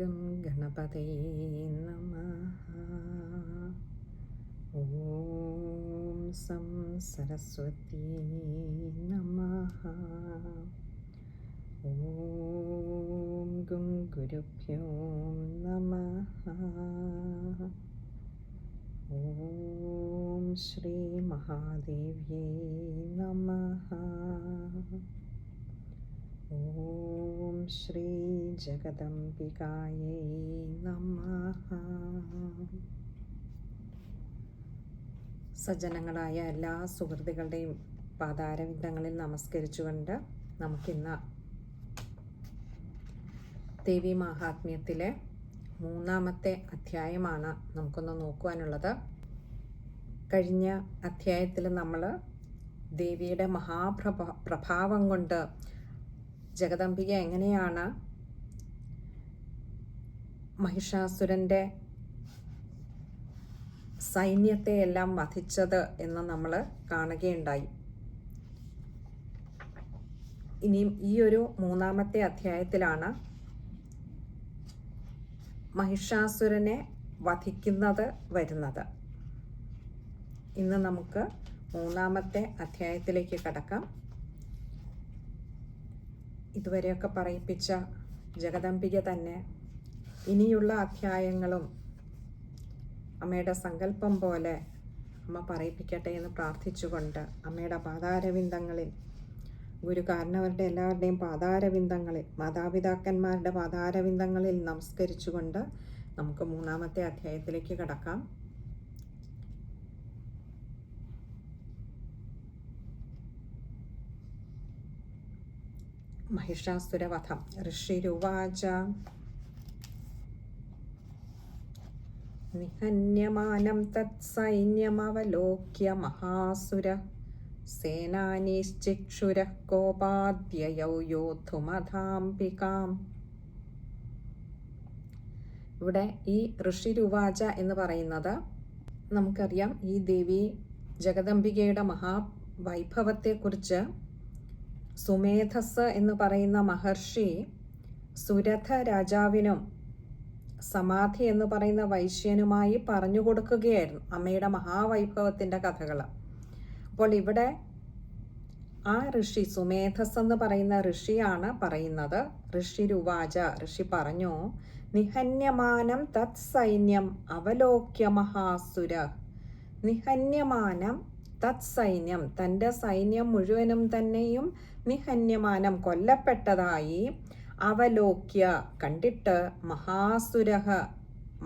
Gum ഗണപതേ നമ. ഓം some Saraswati നമ. ഓം ഗും ഗുരുഭ്യോ നമ. ഓം ശ്രീ മഹാദേവ്യേ നമ. ഓം ശ്രീ ജഗദംബികായേ നമ. സജ്ജനങ്ങളായ എല്ലാ സുഹൃത്തുക്കളുടെയും പാതാരവിന്ദങ്ങളിൽ നമസ്കരിച്ചുകൊണ്ട് നമുക്കിന്ന് ദേവി മാഹാത്മ്യത്തിലെ മൂന്നാമത്തെ അധ്യായമാണ് നമുക്കൊന്ന് നോക്കുവാനുള്ളത്. കഴിഞ്ഞ അധ്യായത്തിൽ നമ്മൾ ദേവിയുടെ മഹാപ്രഭ പ്രഭാവം കൊണ്ട് ജഗദംബിക എങ്ങനെയാണ് മഹിഷാസുരന്റെ സൈന്യത്തെ എല്ലാം വധിച്ചത് എന്ന് നമ്മൾ കാണുകയുണ്ടായി. ഇനിയും ഈ ഒരു മൂന്നാമത്തെ അധ്യായത്തിലാണ് മഹിഷാസുരനെ വധിക്കുന്നത് വരുന്നത്. ഇന്ന് നമുക്ക് മൂന്നാമത്തെ അധ്യായത്തിലേക്ക് കടക്കാം. ഇതുവരെയൊക്കെ പറയിപ്പിച്ച ജഗദംബിക തന്നെ ഇനിയുള്ള അധ്യായങ്ങളും അമ്മയുടെ സങ്കല്പം പോലെ അമ്മ പറയിപ്പിക്കട്ടെ എന്ന് പ്രാർത്ഥിച്ചുകൊണ്ട് അമ്മയുടെ പാതാരവിന്ദങ്ങളിൽ ഗുരു കാരണവരുടെ എല്ലാവരുടെയും പാതാരവിന്ദങ്ങളിൽ മാതാപിതാക്കന്മാരുടെ പാതാരവിന്ദങ്ങളിൽ നമസ്കരിച്ചുകൊണ്ട് നമുക്ക് മൂന്നാമത്തെ അധ്യായത്തിലേക്ക് കടക്കാം. മഹിഷാസുരവധം. ഋഷിരുവാച നിഹന്യമാനം തത്സൈന്യമവലോക്യ മഹാസുര. സേനാനിശ്ചിക്ഷുര കോപാദ്യയൗ യോധുമധാംബികാം. ഇവിടെ ഈ ഋഷിരുവാച എന്ന് പറയുന്നത് നമുക്കറിയാം ഈ ദേവി ജഗദംബികയുടെ മഹാവൈഭവത്തെക്കുറിച്ച് സുമേധസ് എന്ന് പറയുന്ന മഹർഷി സുരഥ രാജാവിനും സമാധി എന്ന് പറയുന്ന വൈശ്യനുമായി പറഞ്ഞു കൊടുക്കുകയായിരുന്നു അമ്മയുടെ മഹാവൈഭവത്തിന്റെ കഥകൾ അപ്പോൾ ഇവിടെ ആ ഋഷി സുമേധസ് എന്ന് പറയുന്ന ഋഷിയാണ് പറയുന്നത്. ഋഷി രുവാച ഋഷി പറഞ്ഞു നിഹന്യമാനം തത് സൈന്യം അവലോക്യ മഹാസുര നിഹന്യമാനം തത് സൈന്യം. തന്റെ സൈന്യം മുഴുവനും തന്നെയും നിഹന്യമാനം കൊല്ലപ്പെട്ടതായി അവലോക്യ കണ്ടിട്ട് മഹാസുരഹ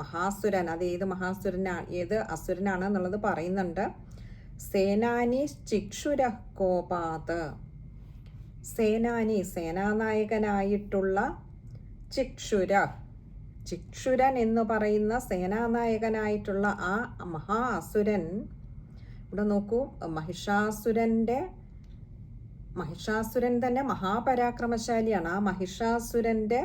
മഹാസുരൻ അത് ഏത് മഹാസുരനാണ് ഏത് അസുരനാണ് എന്നുള്ളത് പറയുന്നുണ്ട്. സേനാനി ചിക്ഷുര കോപാത് സേനാനി സേനാനായകനായിട്ടുള്ള ചിക്ഷുര ചിക്ഷുരൻ എന്ന് പറയുന്ന സേനാനായകനായിട്ടുള്ള ആ മഹാ അസുരൻ ഇവിടെ നോക്കൂ. മഹിഷാസുരന്റെ മഹിഷാസുരൻ തന്നെ മഹാപരാക്രമശാലിയാണ്. ആ മഹിഷാസുരന്റെ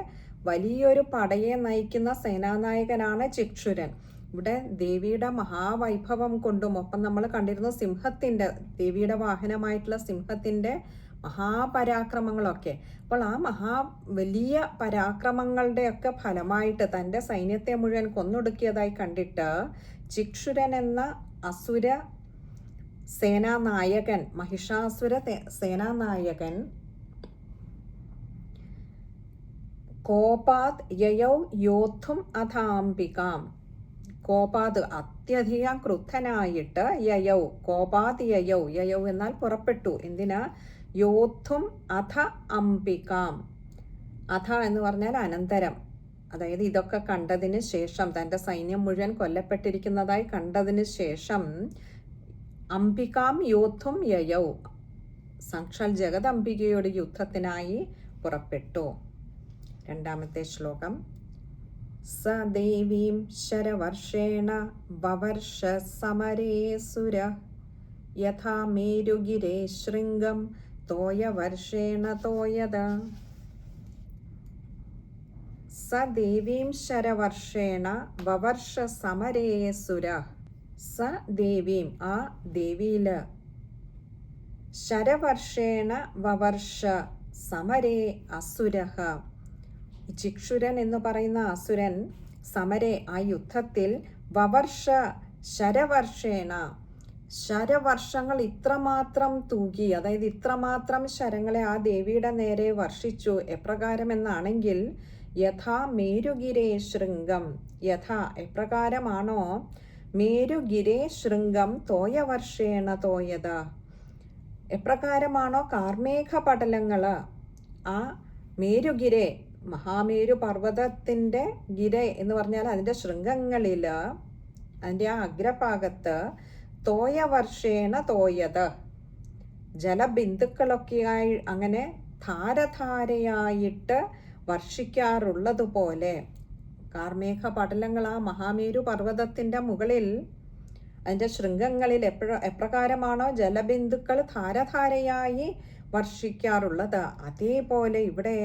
വലിയൊരു പടയെ നയിക്കുന്ന സേനാനായകനാണ് ചിക്ഷുരൻ. ഇവിടെ ദേവിയുടെ മഹാവൈഭവം കൊണ്ടും ഒപ്പം നമ്മൾ കണ്ടിരുന്നു സിംഹത്തിന്റെ ദേവിയുടെ വാഹനമായിട്ടുള്ള സിംഹത്തിന്റെ മഹാപരാക്രമങ്ങളൊക്കെ. അപ്പോൾ ആ മഹാ വലിയ പരാക്രമങ്ങളുടെയൊക്കെ ഫലമായിട്ട് തന്റെ സൈന്യത്തെ മുഴുവൻ കൊന്നൊടുക്കിയതായി കണ്ടിട്ട് ചിക്ഷുരൻ എന്ന അസുര സേനാനായകൻ മഹിഷാസുര സേനാനായകൻ കോപാത് യയൗ യോദ്ധും അഥാംബികാം കോപാത് അത്യധികം ക്രുദ്ധനായിട്ട് യയൗ കോപാത് യയൗ യയൗ എന്നാൽ പുറപ്പെട്ടു. എന്തിനാ? യോദ്ധും അഥ അംബികാം. അഥ എന്ന് പറഞ്ഞാൽ അനന്തരം. അതായത് ഇതൊക്കെ കണ്ടതിന് ശേഷം തന്റെ സൈന്യം മുഴുവൻ കൊല്ലപ്പെട്ടിരിക്കുന്നതായി കണ്ടതിന് ശേഷം അംബികാം യോദ്ധും യയൗ. സാക്ഷാൽ ജഗദംബികയുടെ യുദ്ധത്തിനായി പുറപ്പെട്ടു. രണ്ടാമത്തെ ശ്ലോകം. സ ദേവീം ശരവർഷേണ വവർഷ സമരേ സുര. യഥാ മേരുഗിരേ ശൃംഗം തോയവർഷേണ തോയത. സ ദേവീം ശരവർഷേണ വവർഷ സമരേ സുര. സ ദേവീം ആ ദേവിയിൽ ശരവർഷേണ വവർഷ സമരേ അസുരഹ ചിക്ഷുരൻ എന്ന് പറയുന്ന അസുരൻ സമരേ ആ യുദ്ധത്തിൽ വവർഷ ശരവർഷേണ. ശരവർഷങ്ങൾ ഇത്രമാത്രം തൂകി അതായത് ഇത്രമാത്രം ശരങ്ങളെ ആ ദേവിയുടെ നേരെ വർഷിച്ചു. എപ്രകാരം എന്നാണെങ്കിൽ യഥാ മേരുഗിരേ ശൃംഗം. യഥാ എപ്രകാരമാണോ? മേരുഗിരേ ശൃംഗം തോയവർഷേണ തോയത. എപ്രകാരമാണോ കാർമേഘ പടലങ്ങൾ ആ മേരുഗിരെ മഹാമേരു പർവതത്തിന്റെ ഗിര എന്ന് പറഞ്ഞാൽ അതിന്റെ ശൃംഗങ്ങളിൽ അതിന്റെ ആ അഗ്രഭാഗത്ത് തോയവർഷേണ തോയത്. ജലബിന്ദുക്കളൊക്കെയായി അങ്ങനെ ധാരധാരയായിട്ട് വർഷിക്കാറുള്ളതുപോലെ കാർമേഘ പടലങ്ങൾ ആ മഹാമേരു പർവതത്തിന്റെ മുകളിൽ. അതിന്റെ ശൃംഗങ്ങളിൽ എപ്പോഴ എപ്രകാരമാണോ ജലബിന്ദുക്കൾ ധാരധാരയായി വർഷിക്കാറുള്ളത്? അതേപോലെ ഇവിടെ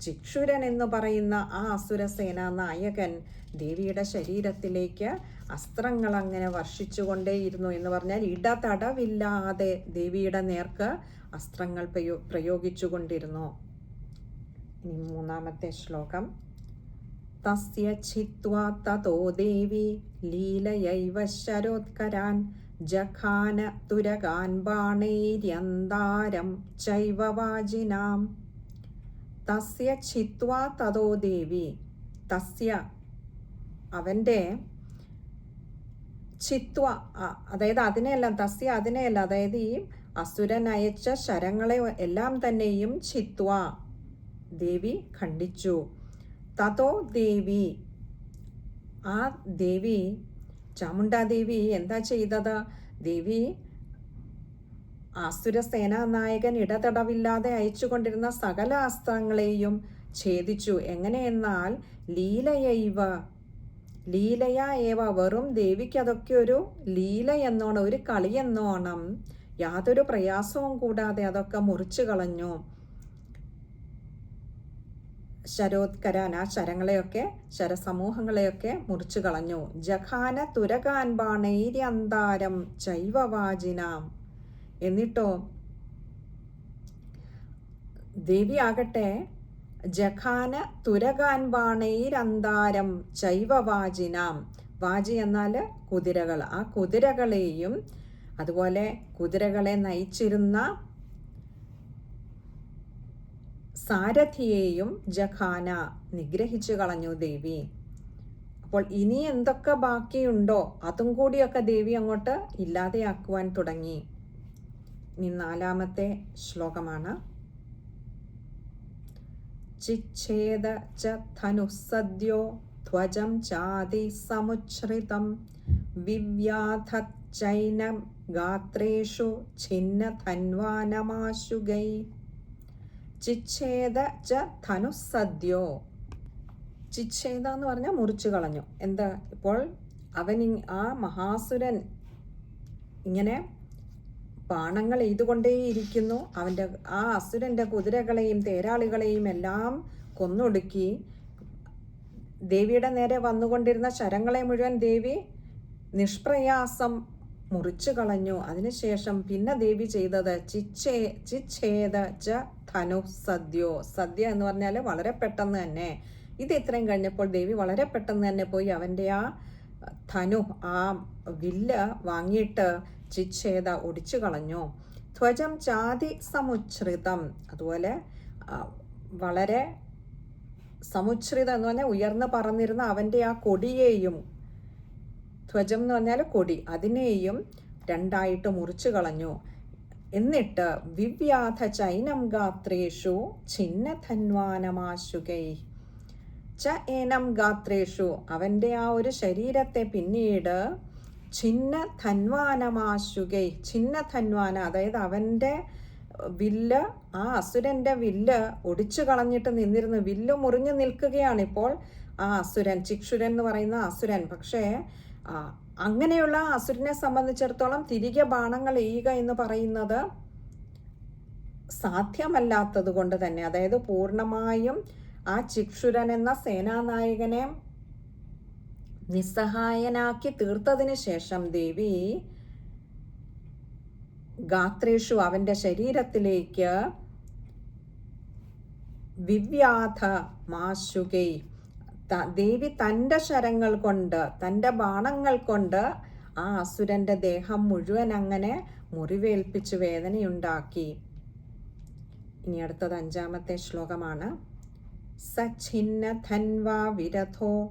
ചിക്ഷുരൻ എന്ന് പറയുന്ന ആ അസുരസേന നായകൻ ദേവിയുടെ ശരീരത്തിലേക്ക് അസ്ത്രങ്ങൾ അങ്ങനെ വർഷിച്ചുകൊണ്ടേയിരുന്നു എന്ന് പറഞ്ഞാൽ ഇടതടവില്ലാതെ ദേവിയുടെ നേർക്ക് അസ്ത്രങ്ങൾ പ്രയോ പ്രയോഗിച്ചുകൊണ്ടിരുന്നു. ഇനി മൂന്നാമത്തെ ശ്ലോകം. തസ്യ ഛിത്വാ തതോ ദേവി. ലീലയൈവ ശരോത്കരാൻ ജഖാന തുരകാൻ ബാണൈര്യന്താരം ചൈവ വാജിനാം തസ്യ ഛിത്വാ തതോ ദേവി. തസ്യ അവന്റെ ചിത്വ അതായത് അതിനെയല്ല തസ്യ അതിനെയല്ല അതായത് ഈ അസുരൻ അയച്ച ശരങ്ങളെ എല്ലാം തന്നെയും ചിത്വ ദേവി ഖണ്ഡിച്ചു. തതോ ദേവി. ആ ദേവി ചാമുണ്ടാദേവി എന്താ ചെയ്തത്? ദേവി ആസുര സേനാനായകൻ ഇടതടവില്ലാതെ അയച്ചുകൊണ്ടിരുന്ന സകല അസ്ത്രങ്ങളെയും ഛേദിച്ചു. എങ്ങനെയെന്നാൽ ലീലയൈവ ലീലയ ഏവ വെറും ദേവിക്ക് അതൊക്കെ ഒരു ലീല എന്നോണം ഒരു കളി എന്നോണം യാതൊരു പ്രയാസവും കൂടാതെ അതൊക്കെ മുറിച്ചു കളഞ്ഞു. ശരോത്കരാൻ ആ ശരങ്ങളെയൊക്കെ ശരസമൂഹങ്ങളെയൊക്കെ മുറിച്ചു കളഞ്ഞു. ജഖാന തുരകാൻ ബാണൈര്യന്താരം ചൈവവാജിനാം എന്നിട്ടോ ദേവി ദേവിയാകട്ടെ ജഖാന തുരകാൻ ബാണൈരന്താരം ചൈവവാജിനാം വാജി എന്നാൽ കുതിരകൾ. ആ കുതിരകളെയും അതുപോലെ കുതിരകളെ നയിച്ചിരുന്ന സാരഥിയെയും ജഖാന നിഗ്രഹിച്ചു കളഞ്ഞു ദേവി. അപ്പോൾ ഇനി എന്തൊക്കെ ബാക്കിയുണ്ടോ അതും കൂടിയൊക്കെ ദേവി അങ്ങോട്ട് ഇല്ലാതെയാക്കുവാൻ തുടങ്ങി. ഇനി നാലാമത്തെ ശ്ലോകമാണ്. ചിച്ഛേദ ച ധനുസദ്യോ ധ്വജം ചാതി സമുച്ഛ്രിതം വിവ്യാധച്ചൈനം ഗാത്രേഷു ഛിന്നധന്വാനമാശുഗൈ. ചിച്ഛേദ ച ധനുസദ്യോ ചിച്ഛേദ എന്ന് പറഞ്ഞാൽ മുറിച്ചു കളഞ്ഞു. എന്താ? ഇപ്പോൾ അവൻ ആ മഹാസുരൻ ഇങ്ങനെ ബാണങ്ങൾ എയ്തുകൊണ്ടേയിരിക്കുന്നു. അവന്റെ ആ അസുരന്റെ കുതിരകളെയും തേരാളികളെയും എല്ലാം കൊന്നൊടുക്കി ദേവിയുടെ നേരെ വന്നുകൊണ്ടിരുന്ന ശരങ്ങളെ മുഴുവൻ ദേവി നിഷ്പ്രയാസം മുറിച്ചു കളഞ്ഞു. അതിനുശേഷം പിന്നെ ദേവി ചെയ്തത് ചിച്ചേ ചിച്ഛേദ ച ധനു സദ്യോ. സദ്യ എന്ന് പറഞ്ഞാൽ വളരെ പെട്ടെന്ന് തന്നെ. ഇത് ഇത്രയും കഴിഞ്ഞപ്പോൾ ദേവി വളരെ പെട്ടെന്ന് തന്നെ പോയി അവന്റെ ആ ധനു ആ വില്ല് വാങ്ങിയിട്ട് ചിച്ഛേദ ഒടിച്ചു കളഞ്ഞു. ധ്വജം ചാതി സമുച്ഛ്രിതം. അതുപോലെ വളരെ സമുച്ഛ്രിതം എന്ന് പറഞ്ഞാൽ ഉയർന്നു പറന്നിരുന്ന അവന്റെ ആ കൊടിയെയും ധ്വജം എന്ന് പറഞ്ഞാൽ കൊടി. അതിനെയും രണ്ടായിട്ട് മുറിച്ചു കളഞ്ഞു. എന്നിട്ട് വിവ്യാധ ചൈനം ഗാത്രേഷു ഛിന്നധന്വാനമാശുകൈ. ച ഏനം ഗാത്രേഷു അവന്റെ ആ ഒരു ശരീരത്തെ പിന്നീട് ഛിന്ന ധന്വാനമാശുകൈ ഛിന്ന ധന്വാന അതായത് അവന്റെ വില്ല് ആ അസുരന്റെ വില്ല് ഒടിച്ചു കളഞ്ഞിട്ട് നിന്നിരുന്നു. വില്ല് മുറിഞ്ഞു നിൽക്കുകയാണ് ഇപ്പോൾ ആ അസുരൻ ചിക്ഷുരൻ എന്ന് പറയുന്ന അസുരൻ. പക്ഷേ അങ്ങനെയുള്ള അസുരനെ സംബന്ധിച്ചിടത്തോളം തിരികെ ബാണങ്ങൾ എയ്യുക എന്ന് പറയുന്നത് സാധ്യമല്ലാത്തത് കൊണ്ട് തന്നെ. അതായത് പൂർണമായും ആ ചിക്ഷുരൻ എന്ന സേനാനായകനെ നിസ്സഹായനാക്കി തീർത്തതിന് ശേഷം ദേവി ഗാത്രേഷു അവന്റെ ശരീരത്തിലേക്ക് വിവ്യാധ മാശുകൈ ദേവി തന്റെ ശരങ്ങൾ കൊണ്ട് തന്റെ ബാണങ്ങൾ കൊണ്ട് ആ അസുരന്റെ ദേഹം മുഴുവൻ അങ്ങനെ മുറിവേൽപ്പിച്ച് വേദനയുണ്ടാക്കി. ഇനി അടുത്തത് അഞ്ചാമത്തെ ശ്ലോകമാണ്. സഛിന്ന ധൻവാ വിരഥോ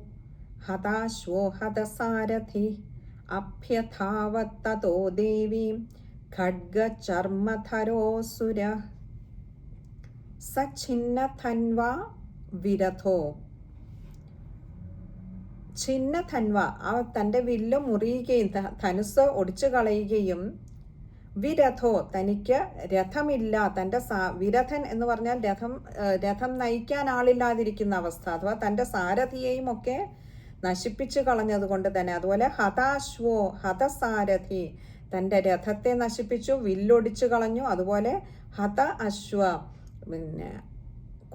ഹതാശ്വോ ഹതസാരഥി അഭ്യഥാവത്തതോ ദേവീം ഖഡ്ഗചർമ്മധരോസുര സഛിന്ന ധൻവാ വിരഥോ. ഛിന്ന ധൻവ അവ തന്റെ വില്ല് മുറിയുകയും ധനുസ് ഒടിച്ചു കളയുകയും വിരഥോ തനിക്ക് രഥമില്ല. തന്റെ സാ വിരഥൻ എന്ന് പറഞ്ഞാൽ രഥം രഥം നയിക്കാൻ ആളില്ലാതിരിക്കുന്ന അവസ്ഥ. അഥവാ തന്റെ സാരഥിയെയും ഒക്കെ നശിപ്പിച്ചു കളഞ്ഞതുകൊണ്ട് തന്നെ. അതുപോലെ ഹതാശ്വോ ഹതസാരഥി തന്റെ രഥത്തെ നശിപ്പിച്ചു വില്ലൊടിച്ചു കളഞ്ഞു. അതുപോലെ ഹത അശ്വ പിന്നെ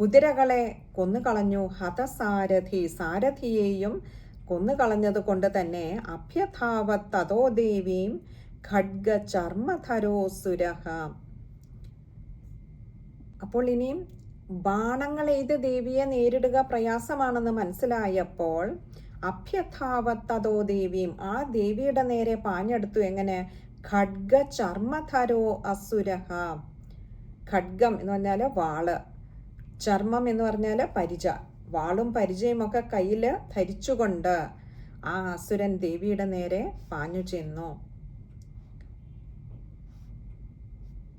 കുതിരകളെ കൊന്നുകളഞ്ഞു. ഹതസാരഥി സാരഥിയെയും കൊന്നുകളഞ്ഞത് കൊണ്ട് തന്നെ അഭ്യഥാവത്തതോ ദേവീം ഖഡ്ഗ ചർമ്മധരോസുരഹ അപ്പോൾ ഇനിയും ബാണങ്ങൾ എയ്ത് ദേവിയെ നേരിടുക പ്രയാസമാണെന്ന് മനസ്സിലായപ്പോൾ അഭ്യഥാവത്തതോ ദേവിയും ആ ദേവിയുടെ നേരെ പാഞ്ഞെടുത്തു. എങ്ങനെ? ഖഡ്ഗ ചർമ്മധരോ അസുരഹ. ഖഡ്ഗം എന്ന് പറഞ്ഞാൽ വാൾ. ചർമ്മം എന്ന് പറഞ്ഞാൽ പരിച. വാളും പരിചയമൊക്കെ കയ്യിൽ ധരിച്ചുകൊണ്ട് ആ അസുരൻ ദേവിയുടെ നേരെ പാഞ്ഞു ചെന്നു.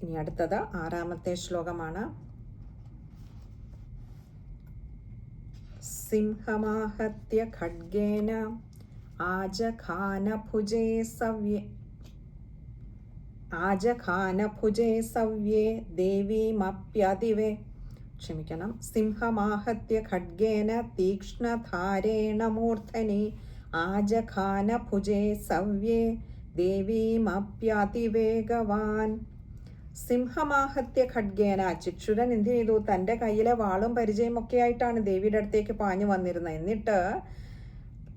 ഇനി അടുത്തത് ആറാമത്തെ ശ്ലോകമാണ്. സിംഹമാഹത്യ ഖഡ്ഗേന ആജഖാനഭുജേ സവ്യ ആജഖാനഭുജേ സവ്യേ ദേവീമപ്യതിവേ. ക്ഷമിക്കണം. സിംഹമാഹത്യ ഖഡ്ഗേന തീക്ഷ്ണധാരേണ മൂർധനി ആജഖാന ഭുജേ സവ്യേ ദേവീമപ്യതിവേഗവാൻ. സിംഹമാഹത്യ ഖഡ്ഗേന ചിക്ഷുരൻ എന്ത് ചെയ്തു തന്റെ കയ്യിലെ വാളും പരിചയം ഒക്കെ ആയിട്ടാണ് ദേവിയുടെ അടുത്തേക്ക് പാഞ്ഞു വന്നിരുന്നത്. എന്നിട്ട്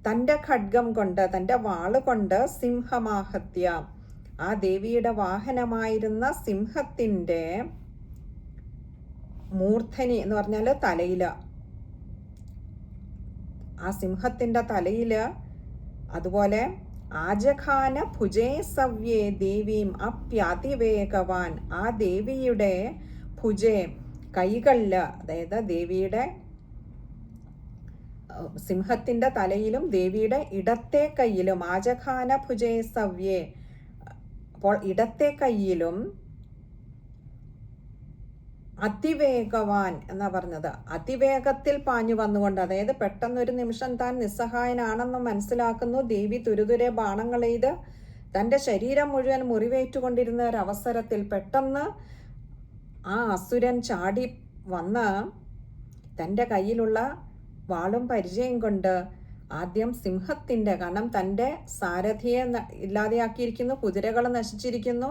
തന്റെ ഖഡ്ഗം കൊണ്ട് തന്റെ വാൾ കൊണ്ട് സിംഹമാഹത്യ ആ ദേവിയുടെ വാഹനമായിരുന്ന സിംഹത്തിന്റെ മൂർധനി എന്ന് പറഞ്ഞാൽ തലയില. ആ സിംഹത്തിന്റെ തലയിൽ അതുപോലെ ആജഖാന ഭുജേ സവ്യേ ദേവീം അപ്യതിവേഗവാൻ. ആ ദേവിയുടെ ഭുജേ കൈകളിൽ അതായത് ദേവിയുടെ സിംഹത്തിന്റെ തലയിലും ദേവിയുടെ ഇടത്തെ കൈയിലും ആജഖാന ഭുജേ സവ്യേ അപ്പോൾ ഇടത്തെ കൈയിലും അതിവേഗവാൻ എന്നാ പറഞ്ഞത്. അതിവേഗത്തിൽ പാഞ്ഞു വന്നുകൊണ്ട് അതായത് പെട്ടെന്നൊരു നിമിഷം താൻ നിസ്സഹായനാണെന്ന് മനസ്സിലാക്കുന്നു. ദേവി തുരുതുരെ ബാണങ്ങളെയ്ത് തന്റെ ശരീരം മുഴുവൻ മുറിവേറ്റുകൊണ്ടിരുന്ന ഒരു അവസരത്തിൽ പെട്ടെന്ന് ആ അസുരൻ ചാടി വന്ന് തന്റെ കയ്യിലുള്ള വാളും പരിചയം കൊണ്ട് ആദ്യം സിംഹത്തിന്റെ കാരണം തന്റെ സാരഥിയെ ഇല്ലാതെയാക്കിയിരിക്കുന്നു കുതിരകൾ നശിച്ചിരിക്കുന്നു.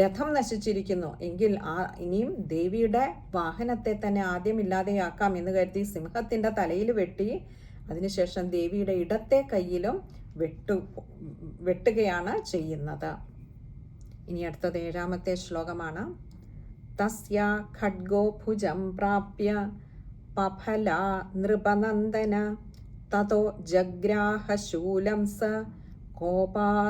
രഥം നശിച്ചിരിക്കുന്നു. എങ്കിൽ ആ ഇനിയും ദേവിയുടെ വാഹനത്തെ തന്നെ ആദ്യം ഇല്ലാതെയാക്കാം എന്ന് കരുതി സിംഹത്തിന്റെ തലയിൽ വെട്ടി അതിനുശേഷം ദേവിയുടെ ഇടത്തെ കയ്യിലും വെട്ടു വെട്ടുകയാണ് ചെയ്യുന്നത്. ഇനി അടുത്തത് ഏഴാമത്തെ ശ്ലോകമാണ്. തസ്യ ഖഡ്ഗോ ഭുജം പ്രാപ്യ പഫല നൃപനന്ദന തതോ ജഗ്രാഹശൂലം സ കോപാദരുണലോചന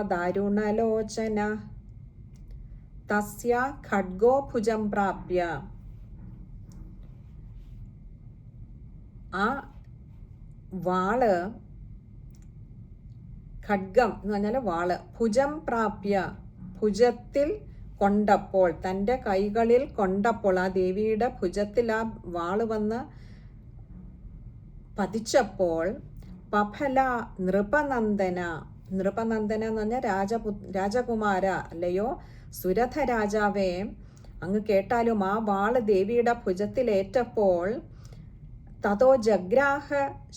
തസ്യ ഖഡ്ഗോ ഭുജം പ്രാപ്യ ആ വാൾ ഖഡ്ഗം എന്ന് പറഞ്ഞാൽ വാൾ. ഭുജം പ്രാപ്യ ഭുജത്തിൽ കൊണ്ടപ്പോൾ തന്റെ കൈകളിൽ കൊണ്ടപ്പോൾ ആ ദേവിയുടെ ഭുജത്തിൽ ആ വാൾ വന്ന് പതിച്ചപ്പോൾ പഫല നൃപനന്ദന. നൃപനന്ദന എന്ന് പറഞ്ഞാൽ രാജപു രാജകുമാര അല്ലയോ? സുരഥ രാജാവേ അങ്ങ് കേട്ടാലും ആ വാൾ ദേവിയുടെ ഭുജത്തിലേറ്റപ്പോൾ തതോ ജഗ്രാഹ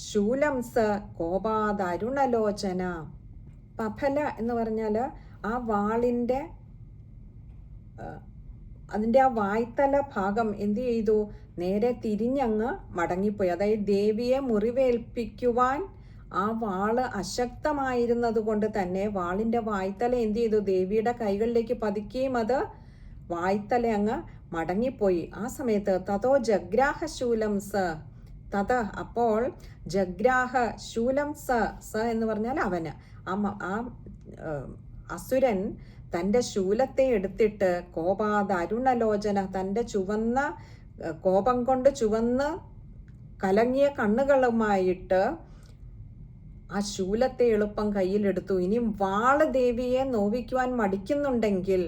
ശൂലം സ കോപാതരുണലോചന പഫല എന്ന് പറഞ്ഞാൽ ആ വാളിന്റെ അതിന്റെ ആ വായ്ത്തല ഭാഗം എന്ത് ചെയ്തു? നേരെ തിരിഞ്ഞങ്ങ് മടങ്ങിപ്പോയി. അതായത് ദേവിയെ മുറിവേൽപ്പിക്കുവാൻ ആ വാൾ അശക്തമായിരുന്നത് കൊണ്ട് തന്നെ വാളിന്റെ വായ്ത്തല എന്ത് ചെയ്തു? ദേവിയുടെ കൈകളിലേക്ക് പതുക്കുകയും അത് വായ്ത്തല അങ്ങ് മടങ്ങിപ്പോയി. ആ സമയത്ത് തതോ ജഗ്രാഹ ശൂലം സ. തത അപ്പോൾ ജഗ്രാഹ ശൂലം സ. സ എന്ന് പറഞ്ഞാൽ അവന്. ആ ആ അസുരൻ തന്റെ ശൂലത്തെ എടുത്തിട്ട് കോപാത അരുണലോചന തന്റെ ചുവന്ന കോപം കൊണ്ട് ചുവന്ന് കലങ്ങിയ കണ്ണുകളുമായിട്ട് ആ ശൂലത്തെ എളുപ്പം കയ്യിലെടുത്തു. ഇനി വാൾ ദേവിയെ നോവിക്കുവാൻ മടിക്കുന്നുണ്ടെങ്കിൽ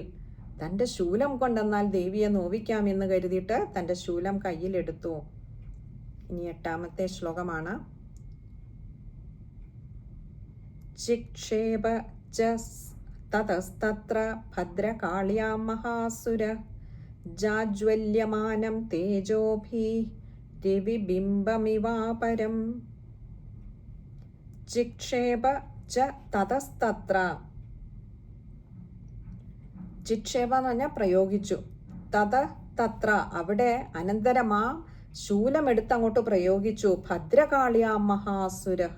തന്റെ ശൂലം കൊണ്ടെന്നാൽ ദേവിയെ നോവിക്കാമെന്ന് കരുതിയിട്ട് തന്റെ ശൂലം കയ്യിലെടുത്തു. ഇനി എട്ടാമത്തെ ശ്ലോകമാണ്. ചിക്ഷേപ തതസ്തത്ര ഭദ്രകാളിയാം മഹാസുര ജാജ്വല്യമാനം തേജോഭി രവിബിംബമിവാപരം. ചിക്ഷേപ ച തതസ്തത്ര. ചിക്ഷേപ എന്ന് പറഞ്ഞാൽ പ്രയോഗിച്ചു. തത തത്ര. അവിടെ അനന്തരമാ ശൂലമെടുത്ത് അങ്ങോട്ട് പ്രയോഗിച്ചു. ഭദ്രകാളിയ മഹാസുരഹ.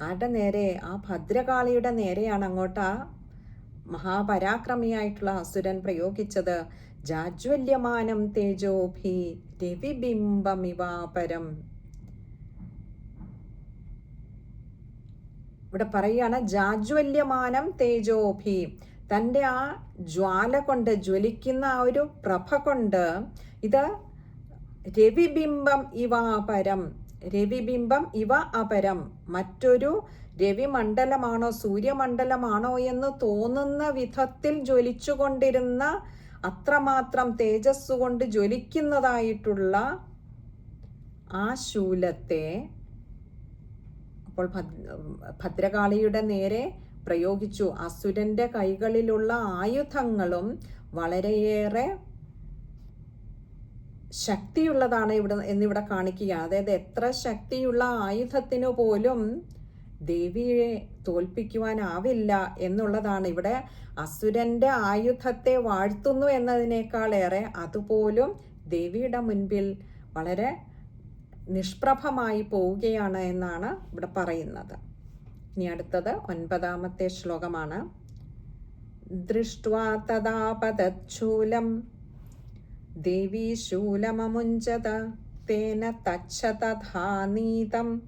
ആരുടെ നേരെ ആ ഭദ്രകാളിയുടെ നേരെയാണ് അങ്ങോട്ട് ആ മഹാപരാക്രമിയായിട്ടുള്ള അസുരൻ പ്രയോഗിച്ചത്. ജാജ്വല്യമാനം തേജോഭി രവിബിംബമിവാപരം. ഇവിടെ പറയുകയാണ് ജാജ്വല്യമാനം തേജോഭി. തന്റെ ആ ജ്വാല കൊണ്ട് ജ്വലിക്കുന്ന ആ ഒരു പ്രഭ കൊണ്ട് ഇത് രവിബിംബം ഇവ അപരം രവിബിംബം ഇവ അപരം. മറ്റൊരു രവിമണ്ഡലമാണോ സൂര്യമണ്ഡലമാണോ എന്ന് തോന്നുന്ന വിധത്തിൽ ജ്വലിച്ചുകൊണ്ടിരുന്ന അത്രമാത്രം തേജസ് കൊണ്ട് ജ്വലിക്കുന്നതായിട്ടുള്ള ആ ശൂലത്തെ അപ്പോൾ ഭദ്- ഭദ്രകാളിയുടെ നേരെ പ്രയോഗിച്ചു. അസുരന്റെ കൈകളിലുള്ള ആയുധങ്ങളും വളരെയേറെ ശക്തിയുള്ളതാണ് ഇവിടെ എന്നിവിടെ കാണിക്കുക അതായത് എത്ര ശക്തിയുള്ള ആയുധത്തിനു പോലും ദേവിയെ തോൽപ്പിക്കുവാനാവില്ല എന്നുള്ളതാണ്. ഇവിടെ അസുരന്റെ ആയുധത്തെ വാഴ്ത്തുന്നു എന്നതിനേക്കാളേറെ അതുപോലും ദേവിയുടെ മുൻപിൽ വളരെ നിഷ്പ്രഭമായി പോവുകയാണ് എന്നാണ് ഇവിടെ പറയുന്നത്. ഇനി അടുത്തത് ഒൻപതാമത്തെ ശ്ലോകമാണ്. ദൃഷ്ട്വാ തദാപതച്ഛൂലം ദേവീ ശൂലമമുഞ്ചത തേന തച്ഛ തഥാനീതം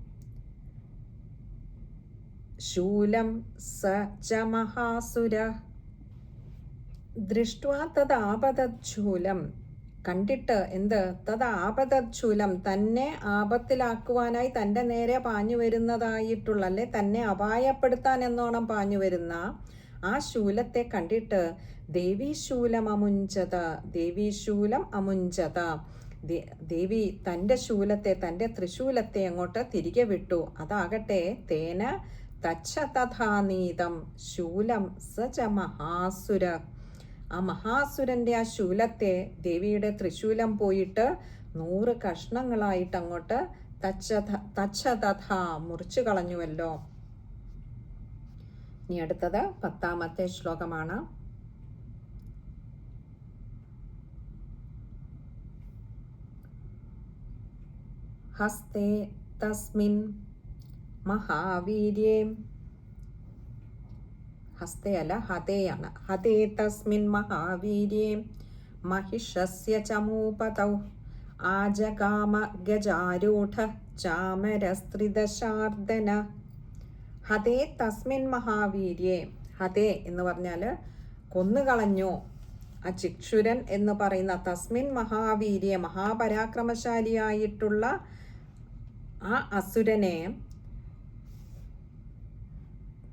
ശൂലം സ ച മഹാസുര. ദൃഷ്ട്വാ തദാപതച്ഛൂലം കണ്ടിട്ട് എന്ത്? തത് ആപതച്ഛൂലം തന്നെ ആപത്തിലാക്കുവാനായി തന്റെ നേരെ പാഞ്ഞു വരുന്നതായിട്ടുള്ള അല്ലെ തന്നെ അപായപ്പെടുത്താൻ എന്നോണം പാഞ്ഞു വരുന്ന ആ ശൂലത്തെ കണ്ടിട്ട് ദേവീശൂലം അമുഞ്ചത ദേവീശൂലം അമുഞ്ചത. ദേവി തന്റെ ശൂലത്തെ തന്റെ ത്രിശൂലത്തെ അങ്ങോട്ട് തിരികെ വിട്ടു. അതാകട്ടെ തേന തച്ഛ തഥാനീതം. ശൂലം സ ച മഹാസുര ആ മഹാസുരന്റെ ആ ശൂലത്തെ ദേവിയുടെ ത്രിശൂലം പോയിട്ട് നൂറ് കഷ്ണങ്ങളായിട്ട് അങ്ങോട്ട് തച്ഛ തഥ മുറിച്ചു കളഞ്ഞുവല്ലോ. ഇനി അടുത്തത് പത്താമത്തെ ശ്ലോകമാണ്. ഹസ്തേ തസ്മിൻ മഹാവീര്യേ ഹസ്തയല്ല ഹതേയാണ് ഹതേ തസ്മിൻ മഹാവീര്യേ महिषस्य चमूपतौ आजगाम गजारूढ ചാമരസ്ത്രിദശാർദ്ദന ഹതേ തസ്മിൻ മഹാവീര്യേ ഹതേ എന്ന് പറഞ്ഞാൽ കൊന്നുകളഞ്ഞു ആ ചിക്ഷുരൻ എന്ന് പറയുന്ന തസ്മിൻ മഹാവീര്യ മഹാപരാക്രമശാലിയായിട്ടുള്ള ആ അസുരനെ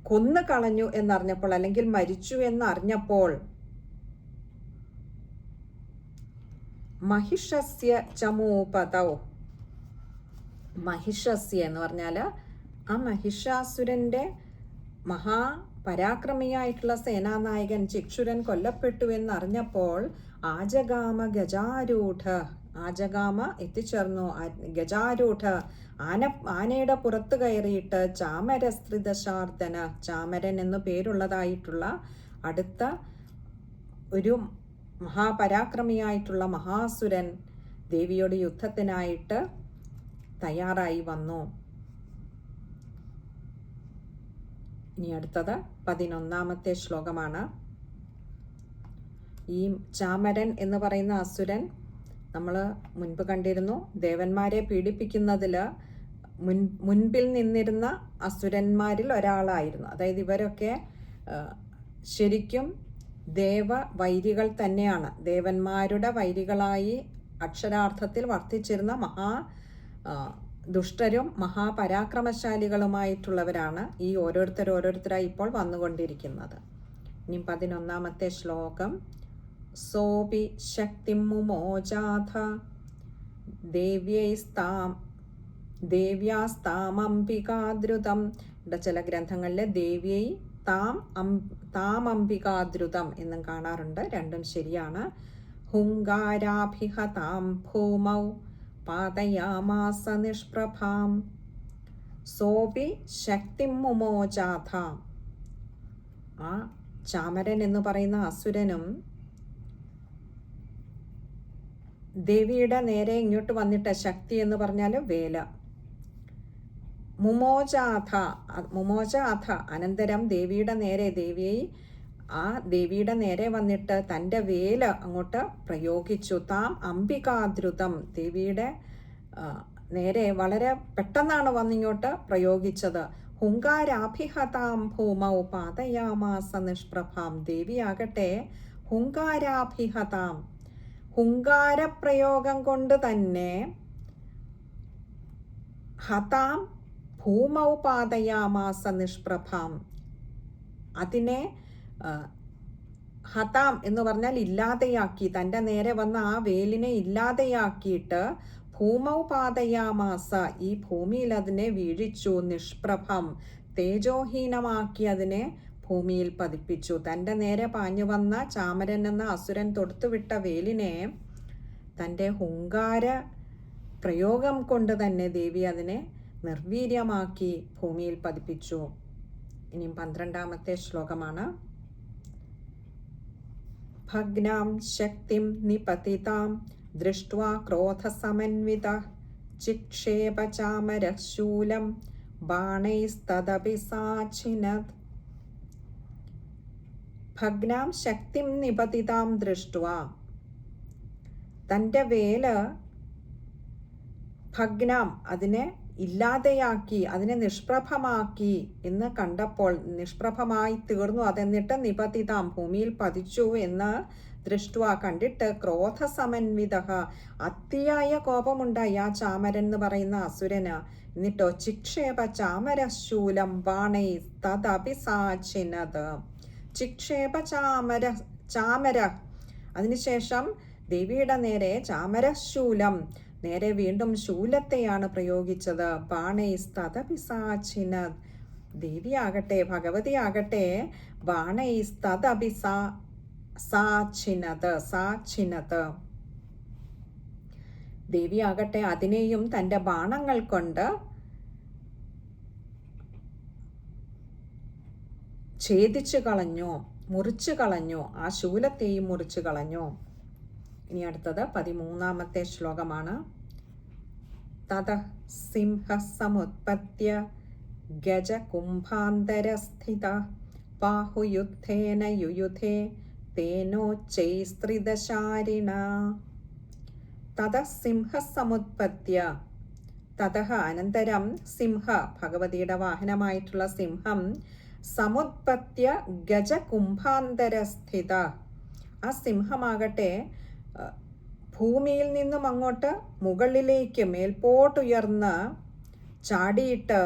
കൊന്നു കളഞ്ഞു എന്നറിഞ്ഞപ്പോൾ അല്ലെങ്കിൽ മരിച്ചു എന്നറിഞ്ഞപ്പോൾ മഹിഷസ്യ ചമൂപതൗ. മഹിഷസ്യ എന്ന് പറഞ്ഞാൽ ആ മഹിഷാസുരന്റെ മഹാ പരാക്രമിയായിട്ടുള്ള സേനാനായകൻ ചിക്ഷുരൻ കൊല്ലപ്പെട്ടു എന്നറിഞ്ഞപ്പോൾ ആജഗാമ ഗജാരൂഢ ആജഗാമ എത്തിച്ചേർന്നു. ഗജാരൂഢ ആന ആനയുടെ പുറത്തു കയറിയിട്ട് ചാമരസ്ത്രിദശാർദ്ദന ചാമരൻ എന്നു പേരുള്ളതായിട്ടുള്ള അടുത്ത ഒരു മഹാപരാക്രമിയായിട്ടുള്ള മഹാസുരൻ ദേവിയുടെ യുദ്ധത്തിനായിട്ട് തയ്യാറായി വന്നു. ഇനി അടുത്തത് പതിനൊന്നാമത്തെ ശ്ലോകമാണ്. ഈ ചാമരൻ എന്ന് പറയുന്ന അസുരൻ നമ്മൾ മുൻപ് കണ്ടിരുന്നു ദേവന്മാരെ പീഡിപ്പിക്കുന്നതിൽ മുൻ മുൻപിൽ നിന്നിരുന്ന അസുരന്മാരിൽ ഒരാളായിരുന്നു. അതായത് ഇവരൊക്കെ ശരിക്കും ദേവ വൈരികൾ തന്നെയാണ്. ദേവന്മാരുടെ വൈരികളായി അക്ഷരാർത്ഥത്തിൽ വർത്തിച്ചിരുന്ന മഹാ ദുഷ്ടരും മഹാപരാക്രമശാലികളുമായിട്ടുള്ളവരാണ് ഈ ഓരോരുത്തർ ഓരോരുത്തരായി ഇപ്പോൾ വന്നുകൊണ്ടിരിക്കുന്നത്. ഇനി പതിനൊന്നാമത്തെ ശ്ലോകം. സോപി ശക്തിം മുമോജാഥ ദേവ്യൈസ്താം ദേവ്യാസ്താമംബികാദ്രുതം ഇവിടെ ചില ഗ്രന്ഥങ്ങളിൽ ദേവ്യൈ താം അം താമംബികാദ്രുതം എന്നും കാണാറുണ്ട്. രണ്ടും ശരിയാണ്. ഹുങ്കാരാഭിഹതാം ഭൂമൗ പാതയാമാസ നിഷ്പ്രഭാം. സോപി ശക്തിം മുമോജാഥ. ആ ചാമരൻ എന്ന് പറയുന്ന അസുരനും ദേവിയുടെ നേരെ ഇങ്ങോട്ട് വന്നിട്ട ശക്തി എന്ന് പറഞ്ഞാൽ വേല. മുമോചാഥ മുമോചാഥ അനന്തരം ദേവിയുടെ നേരെ ദേവിയെ ആ ദേവിയുടെ നേരെ വന്നിട്ട് തന്റെ വേല അങ്ങോട്ട് പ്രയോഗിച്ചു. താം അംബികാദ്രുതം ദേവിയുടെ നേരെ വളരെ പെട്ടെന്നാണ് വന്നിങ്ങോട്ട് പ്രയോഗിച്ചത്. ഹുങ്കാരാഭിഹതാം ഭൂമൗ പാതയാമാസ നിഷ്പ്രഭാം ദേവിയാകട്ടെ ഹുങ്കാരാഭിഹതാം ഹുങ്കാരപ്രയോഗം കൊണ്ട് തന്നെ ഹതാം ഭൂമൗ പാതയാമാസ നിഷ്പ്രഭാം. അതിനെ ഹതാം എന്ന് പറഞ്ഞാൽ ഇല്ലാതെയാക്കി തന്റെ നേരെ വന്ന ആ വേലിനെ ഇല്ലാതെയാക്കിയിട്ട് ഭൂമൗ പാതയാമാസ ഈ ഭൂമിയിൽ അതിനെ വീഴിച്ചു നിഷ്പ്രഭം തേജോഹീനമാക്കി അതിനെ ഭൂമിയിൽ പതിപ്പിച്ചു. തന്റെ നേരെ പാഞ്ഞു വന്ന ചാമരൻ എന്ന അസുരൻ തൊടുത്തുവിട്ട വേലിനെ തന്റെ ഹുങ്കാര പ്രയോഗം കൊണ്ട് തന്നെ ദേവി അതിനെ നിർവീര്യമാക്കി ഭൂമിയിൽ പതിപ്പിച്ചു. ഇനിയും പന്ത്രണ്ടാമത്തെ ശ്ലോകമാണ്. ഭഗ്നാം ശക്തിം നിപതിതാം ദൃഷ്ട്വാ ക്രോധസമന്വിത ചിക്ഷേപചാമരശൂലം ബാണൈസ്തദപി ഭഗ്നാം ശക്തിം നിപതിതാം ദൃഷ്ട്വാ. തന്റെ വേല ഭഗ്നാം അതിനെ ഇല്ലാതെയാക്കി അതിനെ നിഷ്പ്രഭമാക്കി എന്ന് കണ്ടപ്പോൾ നിഷ്പ്രഭമായി തീർന്നു. അതെന്നിട്ട് നിപതിതാം ഭൂമിയിൽ പതിച്ചു എന്ന് ദൃഷ്ടുവ കണ്ടിട്ട് ക്രോധസമന്വിത അതിയായ കോപമുണ്ടായി ആ ചാമരൻ എന്ന് പറയുന്ന അസുരന്. എന്നിട്ടോ ചിക്ഷേപ ചാമരശൂലം ബാണൈ തദപിസാചിനത് ചിക്ഷേപ ചാമര. ചാമര അതിനുശേഷം ദേവിയുടെ നേരെ ചാമരശൂലം. നേരെ വീണ്ടും ശൂലത്തെയാണ് പ്രയോഗിച്ചത്. ബാണൈസ്തദപിസാചിന ദേവിയാകട്ടെ ഭഗവതിയാകട്ടെ ആകട്ടെ സാച്ചിനത് ദേവി ദേവിയാകട്ടെ അതിനെയും തന്റെ ബാണങ്ങൾ കൊണ്ട് ഛേദിച്ചു കളഞ്ഞോ മുറിച്ചു കളഞ്ഞോ ആ ശൂലത്തെയും മുറിച്ചു കളഞ്ഞോ. ഇനി അടുത്തത് പതിമൂന്നാമത്തെ ശ്ലോകമാണ്. തത സിംഹസമുത്പത്യ ഗജകുംഭാന്തരസ്ഥിത ബാഹുയുദ്ധേന യുയുധേ തേനോച്ചൈസ്ത്രിദശാരിണ തത സിംഹസമുത്പത്യ തത അനന്തരം സിംഹ ഭഗവതിയുടെ വാഹനമായിട്ടുള്ള സിംഹം സമുത്പത്യ ഗജകുംഭാന്തരസ്ഥിത. ആ സിംഹമാകട്ടെ ഭൂമിയിൽ നിന്നും അങ്ങോട്ട് മുകളിലേക്ക് മേൽപോട്ടുയർന്ന് ചാടിയിട്ട്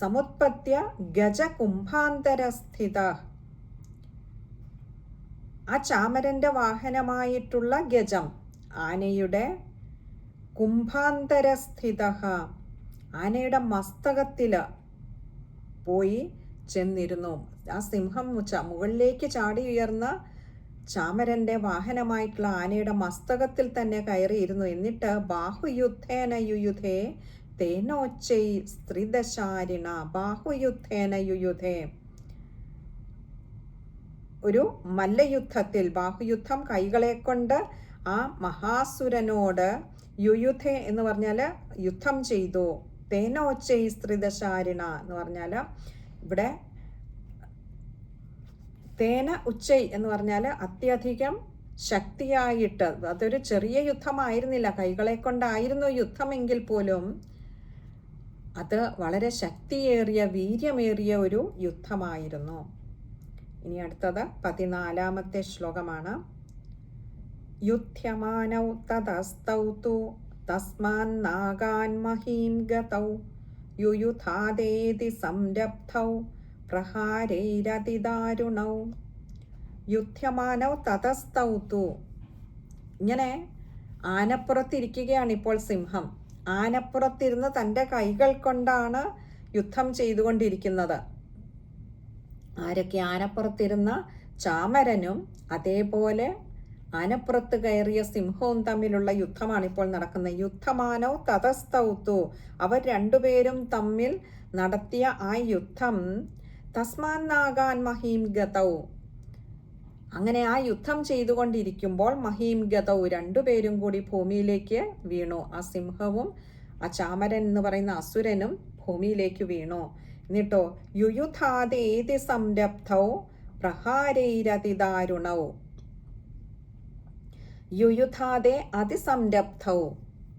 സമുത്പത്യ ഗജകുംഭാന്തരസ്ഥിത. ആ ചാമരന്റെ വാഹനമായിട്ടുള്ള ഗജം ആനയുടെ കുംഭാന്തരസ്ഥിത ആനയുടെ മസ്തകത്തിൽ പോയി ചെന്നിരുന്നു. ആ സിംഹം മുകളിലേക്ക് ചാടി ഉയർന്ന ചാമരന്റെ വാഹനമായിട്ടുള്ള ആനയുടെ മസ്തകത്തിൽ തന്നെ കയറിയിരുന്നു. എന്നിട്ട് ബാഹുയുദ്ധേന യുയുധേ തേനോച്ചൈ സ്ത്രീദശാരിണ ബാഹുയുദ്ധേന യുയുധേ ഒരു മല്ലയുദ്ധത്തിൽ ബാഹുയുദ്ധം കൈകളെ കൊണ്ട് ആ മഹാസുരനോട് യുയുധെ എന്ന് പറഞ്ഞാൽ യുദ്ധം ചെയ്തു. തേനോച്ചൈ സ്ത്രീദശാരിണ എന്ന് പറഞ്ഞാൽ ഇവിടെ തേന ഉച്ചൈ എന്ന് പറഞ്ഞാൽ അത്യധികം ശക്തിയായിട്ട് അതൊരു ചെറിയ യുദ്ധമായിരുന്നില്ല കൈകളെ കൊണ്ടായിരുന്നു യുദ്ധമെങ്കിൽ പോലും അത് വളരെ ശക്തിയേറിയ വീര്യമേറിയ ഒരു യുദ്ധമായിരുന്നു. ഇനി അടുത്തത് പതിനാലാമത്തെ ശ്ലോകമാണ്. യുദ്ധ്യമാനൗ തതസ്തൗ തു നാഗാൻ മഹീം ഗതൗ. യുയുധാദേതി സംരബ്ധൗ പ്രഹാരൈരതിദാരുണൗ. യുദ്ധമാനൗ തു. ഇങ്ങനെ ആനപ്പുറത്തിരിക്കുകയാണ് ഇപ്പോൾ സിംഹം. ആനപ്പുറത്തിരുന്ന് തന്റെ കൈകൾ കൊണ്ടാണ് യുദ്ധം ചെയ്തുകൊണ്ടിരിക്കുന്നത്. ആരൊക്കെ ആനപ്പുറത്തിരുന്ന ചാമരനും അതേപോലെ ആനപ്പുറത്ത് കയറിയ സിംഹവും തമ്മിലുള്ള യുദ്ധമാണ് ഇപ്പോൾ നടക്കുന്നത്. യുദ്ധമാനോ തതസ്തൗത്തു അവർ രണ്ടുപേരും തമ്മിൽ നടത്തിയ ആ യുദ്ധം തസ്മാൻ നാഗാൻ മഹീം ഗതൗ. അങ്ങനെ ആ യുദ്ധം ചെയ്തുകൊണ്ടിരിക്കുമ്പോൾ മഹീം ഗതൗ രണ്ടുപേരും കൂടി ഭൂമിയിലേക്ക് വീണു. ആ സിംഹവും ആ ചാമരൻ എന്ന് പറയുന്ന അസുരനും ഭൂമിയിലേക്ക് വീണു. എന്നിട്ടോ യുയുധാതേതി സംരബ്ധൗ പ്രഹാരൈരതിദാരുണൗ. യുയുധാതെ അതിസംരബ്ധവും.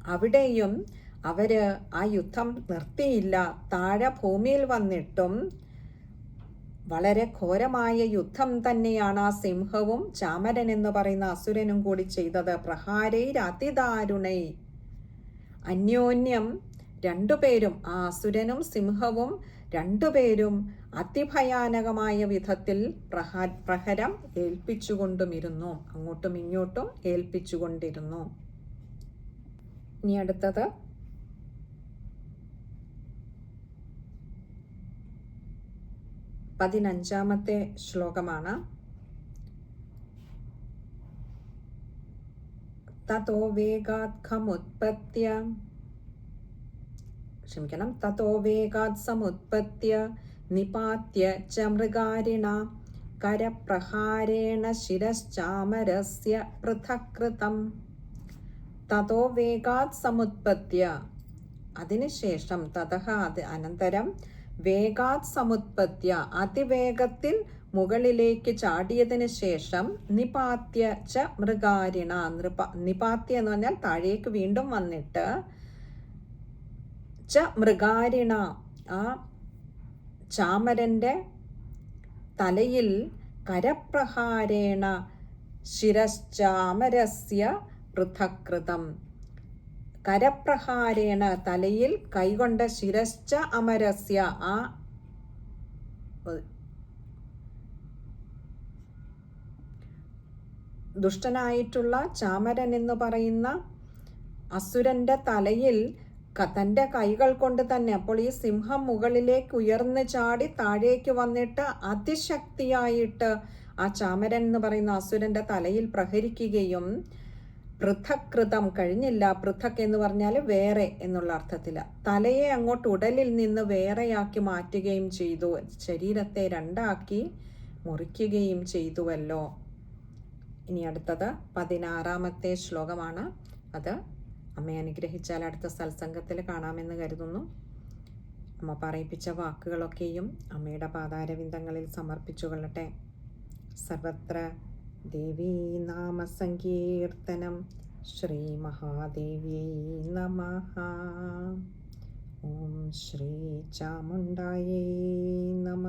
അവിടെയും അവർ ആ യുദ്ധം നിർത്തിയില്ല. താഴെ ഭൂമിയിൽ വന്നിട്ടും വളരെ ഘോരമായ യുദ്ധം തന്നെയാണ് ആ സിംഹവും ചാമരൻ എന്ന് പറയുന്ന അസുരനും കൂടി ചെയ്തത്. പ്രഹാരൈ അതിദാരുണൈ അന്യോന്യം രണ്ടുപേരും ആ അസുരനും സിംഹവും രണ്ടുപേരും അതിഭയാനകമായ വിധത്തിൽ പ്രഹാ പ്രഹരം ഏൽപ്പിച്ചുകൊണ്ടുമിരുന്നു. അങ്ങോട്ടും ഇങ്ങോട്ടും ഏൽപ്പിച്ചുകൊണ്ടിരുന്നു. ഇനി അടുത്തത്. പതിനഞ്ചാമത്തെ ശ്ലോകമാണ്. തതോ വേഗാത്ഖമുത്പത്യ ക്ഷമിക്കണം. തതോ വേഗാത് സമുത്പത്യ നിപാത്യ ച മൃഗാരിണ കരപ്രഹാരേണ ശിരശ്ചാമരസ്യ പൃഥകൃതം തതോ വേഗാത് സമുത്പത്യ. അതിനുശേഷം തതഹ അത് അനന്തരം വേഗാത് സമുത്പത്യ. അതിവേഗത്തിൽ മുകളിലേക്ക് ചാടിയതിന് ശേഷം നിപാത്യ ച മൃഗാരിണ. നൃപ നിപാത്യ എന്ന് പറഞ്ഞാൽ താഴേക്ക് വീണ്ടും വന്നിട്ട് ച മൃഗാരിണ. ആ ചാമരന്റെ തലയിൽ കരപ്രഹാരേണ ശിരശ്ചാമരസ്യ പൃഥകൃതം കരപ്രഹാരേണ തലയിൽ കൈകൊണ്ട ശിരശ്ച അമരസ്യ ആ ദുഷ്ടനായിട്ടുള്ള ചാമരൻ എന്ന് പറയുന്ന അസുരന്റെ തലയിൽ തന്റെ കൈകൾ കൊണ്ട് തന്നെ. അപ്പോൾ ഈ സിംഹം മുകളിലേക്ക് ഉയർന്ന് ചാടി താഴേക്ക് വന്നിട്ട് അതിശക്തിയായിട്ട് ആ ചാമരൻ എന്ന് പറയുന്ന അസുരന്റെ തലയിൽ പ്രഹരിക്കുകയും പൃഥകൃതം കഴിഞ്ഞില്ല. പൃഥക് എന്ന് പറഞ്ഞാൽ വേറെ എന്നുള്ള അർത്ഥത്തിൽ. തലയെ അങ്ങോട്ട് ഉടലിൽ നിന്ന് വേറെയാക്കി മാറ്റുകയും ചെയ്തു. ശരീരത്തെ രണ്ടാക്കി മുറിക്കുകയും ചെയ്തുവല്ലോ. ഇനി അടുത്തത് പതിനാറാമത്തെ ശ്ലോകമാണ്. അത് അമ്മയെ അനുഗ്രഹിച്ചാൽ അടുത്ത സത്സംഗത്തിൽ കാണാമെന്ന് കരുതുന്നു. അമ്മ പറയിപ്പിച്ച വാക്കുകളൊക്കെയും അമ്മയുടെ പാതാരവിന്ദങ്ങളിൽ സമർപ്പിച്ചു കൊള്ളട്ടെ. സർവത്ര ദേവീ നാമസങ്കീർത്തനം ശ്രീ മഹാദേവ്യൈ നമ. ഓം ശ്രീ ചാമുണ്ടായേ നമ.